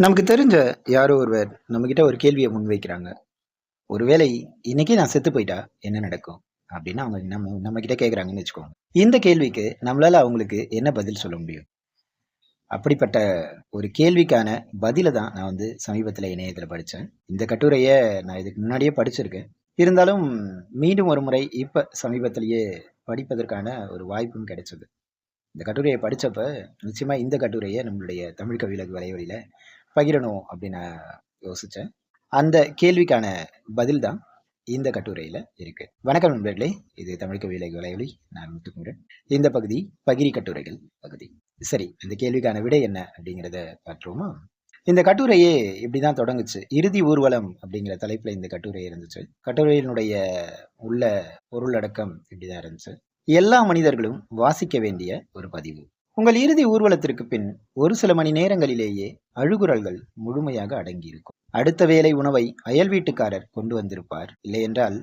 நமக்கு தெரிஞ்ச யாரோ ஒருவர் நம்மக்கிட்ட ஒரு கேள்வியை முன்வைக்கிறாங்க ஒருவேளை இன்னைக்கே நான் செத்து போயிட்டா? என்ன நடக்கும்? அப்படின்னு அவங்க நம்ம நம்ம கிட்ட கேட்குறாங்கன்னு வச்சுக்கோங்க. இந்த கேள்விக்கு நம்மளால அவங்களுக்கு என்ன பதில் சொல்ல முடியும்? அப்படிப்பட்ட ஒரு கேள்விக்கான பதிலை தான் நான் வந்து சமீபத்தில் இணையத்தில் படித்தேன் இந்த கட்டுரையை நான் இதுக்கு முன்னாடியே படிச்சிருக்கேன். இருந்தாலும் மீண்டும் ஒரு முறை இப்போ சமீபத்திலேயே படிப்பதற்கான ஒரு வாய்ப்பும் கிடைச்சது. இந்த கட்டுரையை படித்தப்ப நிச்சயமாக இந்த கட்டுரையை நம்மளுடைய தமிழ் கவிழகு வரைவழியில் பகிரணும் அப்படின்னு யோசித்தேன் அந்த கேள்விக்கான பதில் தான் இந்த கட்டுரையில் இருக்கு. வணக்கம் நண்பர்களே இது தமிழ் கவிழகு வலைவழி நான் முத்துக்குமரன் இந்த பகுதி பகிரி கட்டுரைகள் பகுதி. சரி இந்த கேள்விக்கான விடை என்ன அப்படிங்கிறத பார்த்துருவோமா? இந்த கட்டுரையே இப்படி தான் தொடங்குச்சு. இறுதி ஊர்வலம் அப்படிங்கிற தலைப்பில் இந்த கட்டுரை இருந்துச்சு. கட்டுரையினுடைய உள்ள பொருளடக்கம் இப்படி தான் இருந்துச்சு. எல்லா மனிதர்களும் வாசிக்க வேண்டிய ஒரு பதிவு. உங்கள் இறுதி ஊர்வலத்திற்கு பின் ஒரு சில மணி நேரங்களிலேயே அழுகுரல்கள் முழுமையாக அடங்கியிருக்கும். அடுத்த வேலை உணவை அயல் வீட்டுக்காரர் கொண்டு வந்திருப்பார். இல்லையென்றால்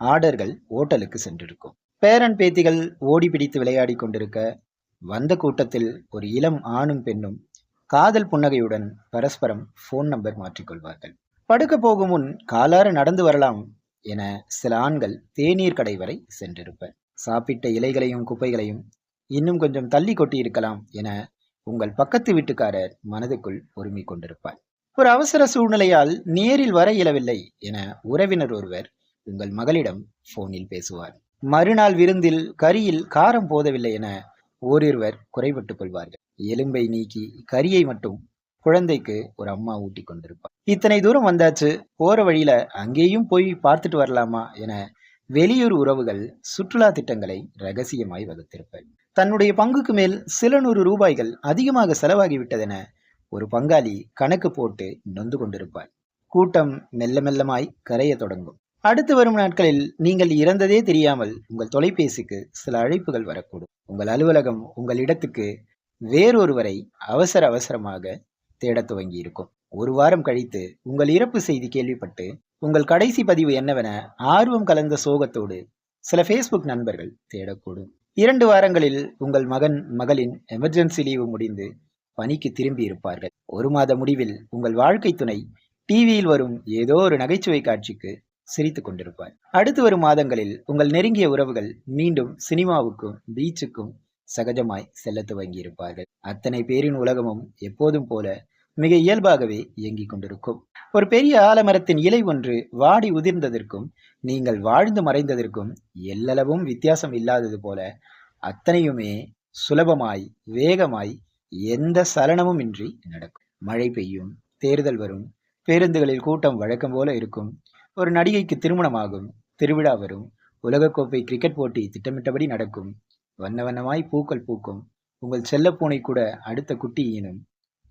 ஆர்டர்கள் ஓட்டலுக்கு சென்றிருக்கும். பேரன் பேத்திகள் ஓடி பிடித்து விளையாடி கொண்டிருக்க வந்த கூட்டத்தில் ஒரு இளம் ஆணும் பெண்ணும் காதல் புன்னகையுடன் பரஸ்பரம் ஃபோன் நம்பர் மாற்றிக்கொள்வார்கள் படுக்க போகும் முன் காலாறு நடந்து வரலாம் என சில ஆண்கள் தேநீர் கடை வரை சென்றிருப்பர். சாப்பிட்ட இலைகளையும் குப்பைகளையும் இன்னும் கொஞ்சம் தள்ளி கொட்டி இருக்கலாம் என உங்கள் பக்கத்து வீட்டுக்காரர் மனதுக்குள் பொறுமை கொண்டிருப்பார். ஒரு அவசர சூழ்நிலையால் நேரில் வர இயலவில்லை என உறவினர் ஒருவர் உங்கள் மகளிடம் போனில் பேசுவார். மறுநாள் விருந்தில் கரியில் காரம் போதவில்லை என ஓரிருவர் குறைபட்டுக் கொள்வார்கள். எலும்பை நீக்கி கரியை மட்டும் குழந்தைக்கு ஒரு அம்மா ஊட்டி கொண்டிருப்பார். இத்தனை தூரம் வந்தாச்சு போற வழியில அங்கேயும் போய் பார்த்துட்டு வரலாமா என வெளியூர் உறவுகள் சுற்றுலா திட்டங்களை ரகசியமாய் வகுத்திருப்பார். தன்னுடைய பங்குக்கு மேல் சில நூறு ரூபாய்கள் அதிகமாக செலவாகிவிட்டதென ஒரு பங்காளி கணக்கு போட்டு நொந்து கொண்டிருப்பார் கூட்டம் மெல்ல மெல்லமாய் கரைய தொடங்கும். அடுத்து வரும் நாட்களில் நீங்கள் இறந்ததே தெரியாமல் உங்கள் தொலைபேசிக்கு சில அழைப்புகள் வரக்கூடும். உங்கள் அலுவலகம் உங்கள் இடத்துக்கு வேறொருவரை அவசர அவசரமாக தேடத் துவங்கி இருக்கும் ஒரு வாரம் கழித்து உங்கள் இறப்பு செய்தி கேள்விப்பட்டு உங்கள் கடைசி பதிவு என்னவென ஆர்வம் கலந்த சோகத்தோடு சில ஃபேஸ்புக் நண்பர்கள் தேடக்கூடும். இரண்டு வாரங்களில் உங்கள் மகன் மகளின் எமர்ஜென்சி லீவு முடிந்து பணிக்கு திரும்பி இருப்பார்கள் ஒரு மாத முடிவில் உங்கள் வாழ்க்கை துணை டிவியில் வரும் ஏதோ ஒரு நகைச்சுவை காட்சிக்கு சிரித்துக் கொண்டிருப்பார். அடுத்து வரும் மாதங்களில் உங்கள் நெருங்கிய உறவுகள் மீண்டும் சினிமாவுக்கும் பீச்சுக்கும் சகஜமாய் செல்ல துவங்கியிருப்பார்கள். அத்தனை பேரின் உலகமும் எப்போதும் போல மிக இயல்பாகவே இயங்கிக் கொண்டிருக்கும். ஒரு பெரிய ஆலமரத்தின் இலை ஒன்று வாடி உதிர்ந்ததற்கும் நீங்கள் வாழ்ந்து மறைந்ததற்கும் எல்லளவும் வித்தியாசம் இல்லாதது போல அத்தனையுமே சுலபமாய் வேகமாய் எந்த சலனமும் இன்றி நடக்கும். மழை பெய்யும் தேர்தல் வரும் பேருந்துகளில் கூட்டம் வழக்கம் போல இருக்கும். ஒரு நடிகைக்கு திருமணமாகும் திருவிழா வரும் உலகக்கோப்பை கிரிக்கெட் போட்டி திட்டமிட்டபடி நடக்கும். வண்ண வண்ணமாய் பூக்கள் பூக்கும். உங்கள் செல்லப்பூனை கூட அடுத்த குட்டி ஈனும்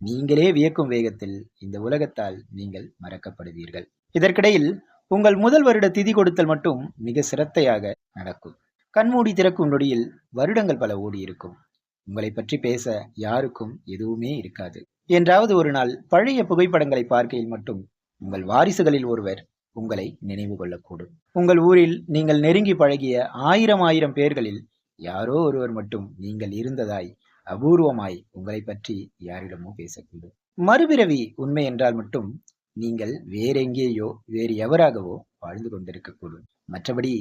நீங்களே வியக்கும் வேகத்தில் இந்த உலகத்தால் நீங்கள் மறக்கப்படுவீர்கள். இதற்கிடையில் உங்கள் முதல் வருட திதி கொடுத்தல் மட்டும் மிக சிரத்தையாக நடக்கும். கண்மூடி திறக்கும் நொடியில் வருடங்கள் பல ஓடி இருக்கும். உங்களை பற்றி பேச யாருக்கும் எதுவுமே இருக்காது. என்றாவது ஒரு நாள் பழைய புகைப்படங்களை பார்க்கையில் மட்டும் உங்கள் வாரிசுகளில் ஒருவர் உங்களை நினைவு கொள்ளக்கூடும். உங்கள் ஊரில் நீங்கள் நெருங்கி பழகிய ஆயிரம் ஆயிரம் பேர்களில் யாரோ ஒருவர் மட்டும் நீங்கள் இருந்ததாய் அபூர்வமாய் உங்களை பற்றி யாரிடமோ பேசக்கூடும். மறுபிறவி உண்மை என்றால் மட்டும் நீங்கள் வேறெங்கேயோ வேறு எவராகவோ வாழ்ந்து கொண்டிருக்கக்கூடும். மற்றபடி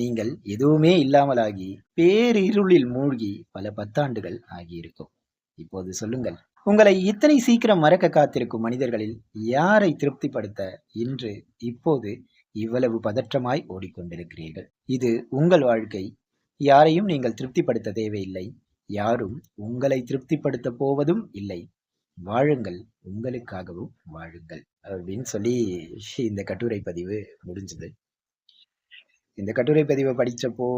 நீங்கள் எதுவுமே இல்லாமலாகி பேரிருளில் மூழ்கி பல பத்தாண்டுகள் ஆகியிருக்கும். இப்போது சொல்லுங்கள் உங்களை இத்தனை சீக்கிரம் மறக்க காத்திருக்கும் மனிதர்களில் யாரை திருப்திப்படுத்த இன்று இப்போது இவ்வளவு பதற்றமாய் ஓடிக்கொண்டிருக்கிறீர்கள்? இது உங்கள் வாழ்க்கை. யாரையும் நீங்கள் திருப்திப்படுத்த தேவையில்லை. யாரும் உங்களை திருப்திப்படுத்த போவதும் இல்லை. வாழுங்கள் உங்களுக்காகவும் வாழுங்கள். அப்படின்னு சொல்லி இந்த கட்டுரை பதிவு முடிஞ்சது. இந்த கட்டுரை பதிவை படித்தப்போ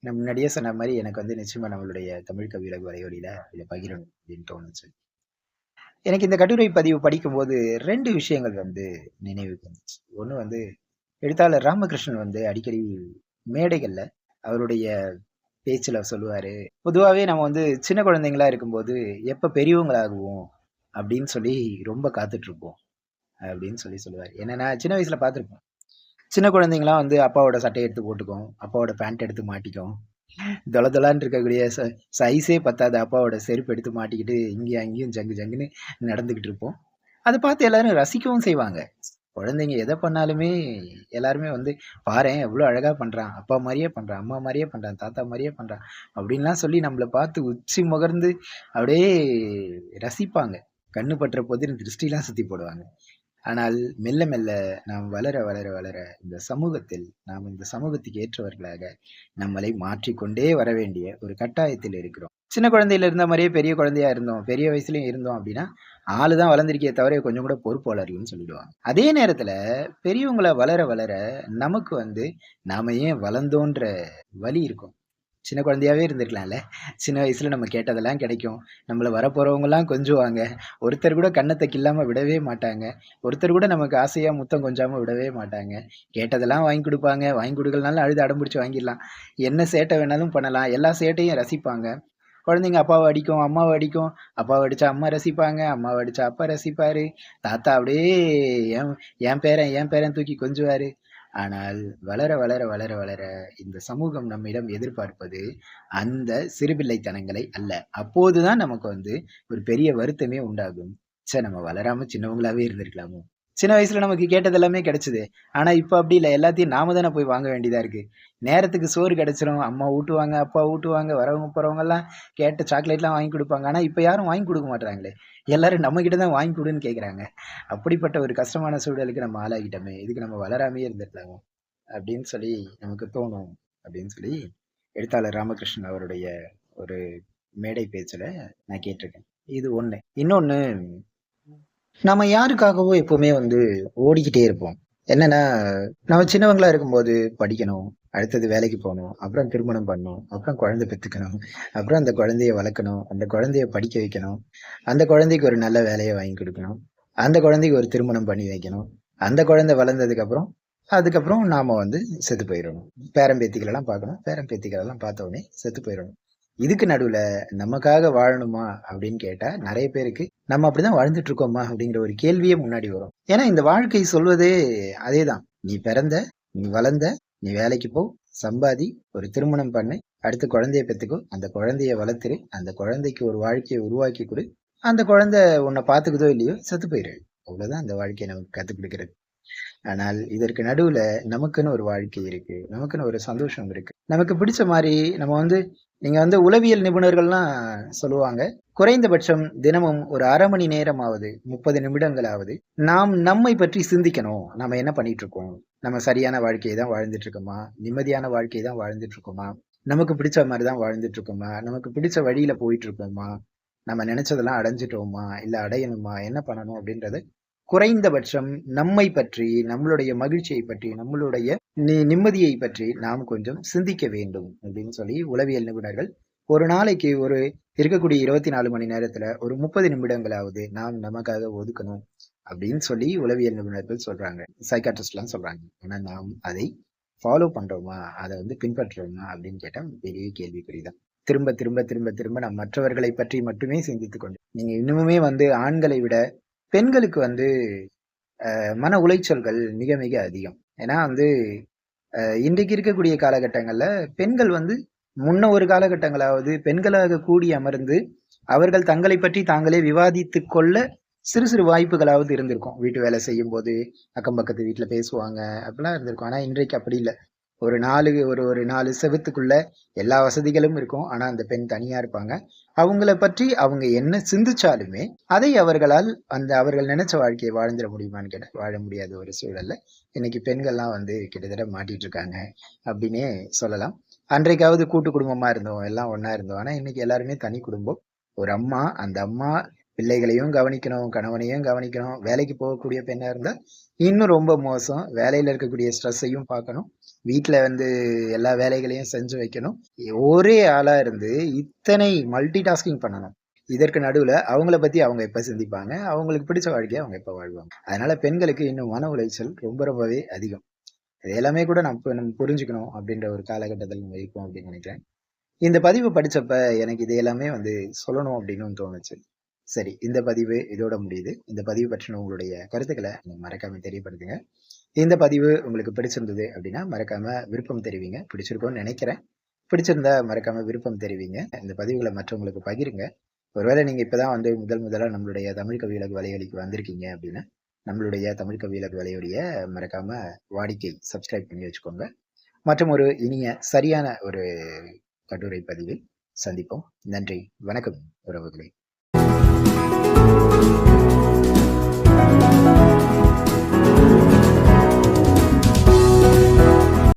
நான் முன்னாடியே சொன்ன மாதிரி எனக்கு வந்து நிச்சயமா நம்மளுடைய தமிழ் கவிழகு வரையொலியில இதை பகிரணும் அப்படின்னு தோணுச்சு. எனக்கு இந்த கட்டுரை பதிவு படிக்கும்போது ரெண்டு விஷயங்கள் வந்து நினைவுக்கு வந்துச்சு. ஒன்று வந்து எழுத்தாளர் ராமகிருஷ்ணன் வந்து அடிக்கடி மேடைகளில் அவருடைய பேச்சில் சொல்லுவார். பொதுவாகவே நம்ம வந்து சின்ன குழந்தைங்களா இருக்கும்போது எப்போ பெரியவங்களாகுவோம் அப்படின்னு சொல்லி ரொம்ப காத்துட்ருப்போம் அப்படின்னு சொல்லி சொல்லுவார். என்னன்னா சின்ன வயசில் பார்த்துருப்போம். சின்ன குழந்தைங்களாம் வந்து அப்பாவோட சட்டையை எடுத்து போட்டுக்கும் அப்பாவோட பேண்ட் எடுத்து மாட்டிக்கும். தொல தொலான்னு இருக்கக்கூடிய ச சைஸே பத்தாது. அப்பாவோட செருப்பு எடுத்து மாட்டிக்கிட்டு இங்கேயும் அங்கேயும் ஜங்கு ஜங்குன்னு நடந்துக்கிட்டு இருப்போம். அதை பார்த்து எல்லாரும் ரசிக்கவும் செய்வாங்க. குழந்தைங்க எதை பண்ணாலுமே எல்லாருமே வந்து, "பாரேன் எவ்வளோ அழகாக பண்ணுறான் அப்பா மாதிரியே பண்ணுறான் அம்மா மாதிரியே பண்ணுறான் தாத்தா மாதிரியே பண்ணுறான் அப்படின்லாம் சொல்லி நம்மள பார்த்து உச்சி முகர்ந்து அப்படியே ரசிப்பாங்க. கண்ணு பட்டுற போது திருஷ்டிலாம் சுத்தி போடுவாங்க. ஆனால் மெல்ல மெல்ல நாம் வளர வளர வளர இந்த சமூகத்தில் நாம் இந்த சமூகத்துக்கு ஏற்றவர்களாக நம்மளை மாற்றிக்கொண்டே வர வேண்டிய ஒரு கட்டாயத்தில் இருக்கிறோம். சின்ன குழந்தையில இருந்த மாதிரியே பெரிய குழந்தையா இருந்தோம். பெரிய வயசுலயும் இருந்தோம் அப்படின்னா, ஆளு தான் வளர்ந்திருக்கே தவிர கொஞ்சம் கூட பொறுப்பாளர்கள்னு சொல்லிடுவாங்க. அதே நேரத்துல பெரியவங்கள வளர வளர நமக்கு வந்து நாம ஏன் வளர்ந்தோன்ற வழி இருக்கும். சின்ன குழந்தையாவே இருந்திருக்கலாம்ல. சின்ன வயசில் நம்ம கேட்டதெல்லாம் கிடைக்கும். நம்மள வரப்போகிறவங்களாம் கொஞ்சுவாங்க. ஒருத்தர் கூட கன்னத்த கிள்ளாம விடவே மாட்டாங்க. ஒருத்தர் கூட நமக்கு ஆசையாக முத்தம் கொஞ்சாமல் விடவே மாட்டாங்க. கேட்டதெல்லாம் வாங்கி கொடுப்பாங்க வாங்கி கொடுக்கலனாலும் அழுது அடம்பிடிச்சு வாங்கிடலாம். என்ன சேட்டை வேணாலும் பண்ணலாம். எல்லா சேட்டையும் ரசிப்பாங்க. குழந்தைங்க அப்பாவை அடிக்கும், அம்மாவை அடிக்கும். அப்பாவை அடித்தா அம்மா ரசிப்பாங்க. அம்மாவை அடித்தா அப்பா ரசிப்பார் தாத்தா அப்படியே என் என் பேரன் என் பேரன் தூக்கி கொஞ்சுவார் ஆனால் வளர வளர வளர வளர இந்த சமூகம் நம்மிடம் எதிர்பார்ப்பது அந்த சிறுபிள்ளைத்தனங்களை அல்ல. அப்போதுதான் நமக்கு வந்து ஒரு பெரிய வருத்தமே உண்டாகும். ச்சே! நம்ம வளராம சின்னவங்களாவே இருந்திருக்கலாமோ! சின்ன வயசுல நமக்கு கேட்டது எல்லாமே கிடைச்சது. ஆனா இப்ப அப்படி இல்ல. எல்லாத்தையும் நாம தானே போய் வாங்க வேண்டியதா இருக்கு. நேரத்துக்கு சோறு கிடைச்சிரும். அம்மா ஊட்டுவாங்க, அப்பா ஊட்டுவாங்க. வரவங்க போகிறவங்கெல்லாம் கேட்ட சாக்லேட்லாம் வாங்கி கொடுப்பாங்க ஆனா இப்ப யாரும் வாங்கி கொடுக்க மாட்றாங்களே! எல்லாரும் நம்ம கிட்ட தான் வாங்கி கொடுன்னு கேட்குறாங்க. அப்படிப்பட்ட ஒரு கஷ்டமான சூழலுக்கு நம்ம ஆளாகிட்டோமே! இதுக்கு நம்ம வளராமையே இருந்திருக்கலாமோ! அப்படின்னு சொல்லி நமக்கு தோணும். அப்படின்னு சொல்லி எழுத்தாளர் ராமகிருஷ்ணன் அவருடைய ஒரு மேடை பேச்சுல நான் கேட்டிருக்கேன். இது ஒண்ணு. இன்னொன்னு நம்ம யாருக்காகவோ எப்பவுமே வந்து ஓடிக்கிட்டே இருப்போம். என்னன்னா, நம்ம சின்னவங்களா இருக்கும்போது படிக்கணும், அடுத்தது வேலைக்கு போகணும் அப்புறம் திருமணம் பண்ணணும், அப்புறம் குழந்தை பெற்றுக்கணும் அப்புறம் அந்த குழந்தைய வளர்க்கணும், அந்த குழந்தைய படிக்க வைக்கணும், அந்த குழந்தைக்கு ஒரு நல்ல வேலையை வாங்கி கொடுக்கணும் அந்த குழந்தைக்கு ஒரு திருமணம் பண்ணி வைக்கணும், அந்த குழந்தை வளர்ந்ததுக்கு அப்புறம், அதுக்கப்புறம் நாம வந்து செத்து போயிடணும் பேரம்பேத்திகளெல்லாம் பார்க்கணும். பேரம்பேத்திகளெல்லாம் பார்த்த உடனே செத்து போயிடணும் இதுக்கு நடுவில் நமக்காக வாழணுமா அப்படின்னு கேட்டால் நிறைய பேருக்கு நம்ம அப்படிதான் வாழ்ந்துட்டு இருக்கோமா? அப்படிங்கிற ஒரு கேள்வியே முன்னாடி வரும். ஏன்னா இந்த வாழ்க்கை சொல்வதே அதே தான் நீ பிறந்த, நீ வளர்ந்த, நீ வேலைக்கு போ, சம்பாதி, ஒரு திருமணம் பண்ணு, அடுத்து குழந்தைய பெத்துக்கோ, அந்த குழந்தைய வளர்த்துரு, அந்த குழந்தைக்கு ஒரு வாழ்க்கையை உருவாக்கி கொடு அந்த குழந்தை உன்னை பார்த்துக்குதோ இல்லையோ செத்து போயிரு. அவ்வளோதான் அந்த வாழ்க்கையை நமக்கு கற்றுக் கொடுக்கிறது ஆனால் இதற்கு நடுவுல நமக்குன்னு ஒரு வாழ்க்கை இருக்கு. நமக்குன்னு ஒரு சந்தோஷம் இருக்கு. நமக்கு பிடிச்ச மாதிரி நம்ம வந்து நீங்க வந்து உளவியல் நிபுணர்கள்லாம் சொல்லுவாங்க. குறைந்தபட்சம் தினமும் ஒரு அரை மணி நேரமாவது, 30 நிமிடங்களாவது நாம் நம்மை பற்றி சிந்திக்கணும். நம்ம என்ன பண்ணிட்டு இருக்கோம்? நம்ம சரியான வாழ்க்கையை தான் வாழ்ந்துட்டு இருக்கோமா? நிம்மதியான வாழ்க்கை தான் வாழ்ந்துட்டு இருக்கோமா? நமக்கு பிடிச்ச மாதிரி தான் வாழ்ந்துட்டு இருக்கோமா? நமக்கு பிடிச்ச வழியில போயிட்டு இருக்கோமா? நம்ம நினைச்சதெல்லாம் அடைஞ்சுட்டோமா? இல்ல அடையணுமா? என்ன பண்ணணும்? அப்படின்றத குறைந்தபட்சம் நம்மை பற்றி, நம்மளுடைய மகிழ்ச்சியை பற்றி, நம்மளுடைய நிம்மதியை பற்றி நாம் கொஞ்சம் சிந்திக்க வேண்டும். அப்படின்னு சொல்லி உளவியல் நிபுணர்கள் ஒரு நாளைக்கு ஒரு இருக்கக்கூடிய 24 மணி நேரத்துல ஒரு 30 நிமிடங்களாவது நாம் நமக்காக ஒதுக்கணும். அப்படின்னு சொல்லி உளவியல் நிபுணர்கள் சொல்றாங்க. சைக்காட்ரிஸ்ட்லாம் சொல்றாங்க. ஆனா நாம் அதை ஃபாலோ பண்றோமா? அதை வந்து பின்பற்றுறோமா? அப்படின்னு கேட்டா பெரிய கேள்விக்குறிதான் திரும்ப திரும்ப திரும்ப திரும்ப நாம் மற்றவர்களை பற்றி மட்டுமே சிந்தித்துக் கொண்டு நீங்க இன்னுமே வந்து ஆண்களை விட பெண்களுக்கு வந்து மன உளைச்சல்கள் மிக மிக அதிகம். ஏன்னா வந்து இன்றைக்கு இருக்கக்கூடிய காலகட்டங்களில் பெண்கள் வந்து முன்ன ஒரு காலகட்டங்களாவது பெண்களாக கூடி அமர்ந்து, அவர்கள் தங்களை பற்றி தாங்களே விவாதித்து கொள்ள சிறு சிறு வாய்ப்புகளாவது இருந்திருக்கும். வீட்டு வேலை செய்யும் போது அக்கம் பக்கத்து வீட்டில் பேசுவாங்க. அப்படிலாம் இருந்திருக்கும். ஆனால் இன்றைக்கு அப்படி இல்லை ஒரு நாலு ஒரு ஒரு நாலு செவத்துக்குள்ள எல்லா வசதிகளும் இருக்கும். ஆனா அந்த பெண் தனியா இருப்பாங்க. அவங்கள பற்றி அவங்க என்ன சிந்திச்சாலுமே, அதை அவர்களால் அந்த அவர்கள் நினைச்ச வாழ்க்கையை வாழ்ந்துட முடியுமான்னு கேட்ட வாழ முடியாத ஒரு சூழல்ல இன்னைக்கு பெண்கள்லாம் வந்து கிட்டத்தட்ட மாட்டிட்டு இருக்காங்க. அப்படின்னே சொல்லலாம். அன்றைக்காவது கூட்டு குடும்பமா இருந்தோம். எல்லாம் ஒன்னா இருந்தோம். ஆனா இன்னைக்கு எல்லாருமே தனி குடும்பம். ஒரு அம்மா, அந்த அம்மா பிள்ளைகளையும் கவனிக்கணும், கணவனையும் கவனிக்கணும். வேலைக்கு போகக்கூடிய பெண்ணா இருந்தா இன்னும் ரொம்ப மோசம். வேலையில இருக்கக்கூடிய ஸ்ட்ரெஸ்ஸையும் பார்க்கணும். வீட்டில் வந்து எல்லா வேலைகளையும் செஞ்சு வைக்கணும். ஒரே ஆளா இருந்து இத்தனை மல்டி டாஸ்கிங் பண்ணணும். இதற்கு நடுவில் அவங்கள பத்தி அவங்க எப்போ சிந்திப்பாங்க? அவங்களுக்கு பிடிச்ச வாழ்க்கையை அவங்க எப்போ வாழ்வாங்க? அதனால பெண்களுக்கு இன்னும் மன உளைச்சல் ரொம்ப ரொம்பவே அதிகம். இது எல்லாமே கூட நம்ம நம்ம புரிஞ்சுக்கணும் அப்படின்ற ஒரு காலகட்டத்தில் நம்ம இருக்கோம் அப்படின்னு நினைக்கிறேன். இந்த பதிவு படிச்சப்ப எனக்கு இது எல்லாமே வந்து சொல்லணும் அப்படின்னு தோணுச்சு. சரி, இந்த பதிவு இதோட முடியுது. இந்த பதிவு பற்றின உங்களுடைய கருத்துக்களை நீங்கள் மறக்காமல் தெரியப்படுத்துங்க. இந்த பதிவு உங்களுக்கு பிடிச்சிருந்தது அப்படின்னா, மறக்காம விருப்பம் தெரிவிங்க. பிடிச்சிருக்கோன்னு நினைக்கிறேன் பிடிச்சிருந்தா மறக்காம விருப்பம் தெரிவிங்க. இந்த பதிவுகளை மற்றவங்களுக்கு பகிருங்க. ஒருவேளை நீங்கள் இப்போ தான் வந்து முதல் முதலாக நம்மளுடைய தமிழ் கவியலகு வலையொலிக்கு வந்திருக்கீங்க அப்படின்னா நம்மளுடைய தமிழ் கவியலகு வலையொலிய மறக்காமல் வாடிக்கை சப்ஸ்கிரைப் பண்ணி வச்சுக்கோங்க மற்றும் ஒரு இனிய சரியான ஒரு கட்டுரை பதிவில் சந்திப்போம் நன்றி வணக்கம் உறவுகளே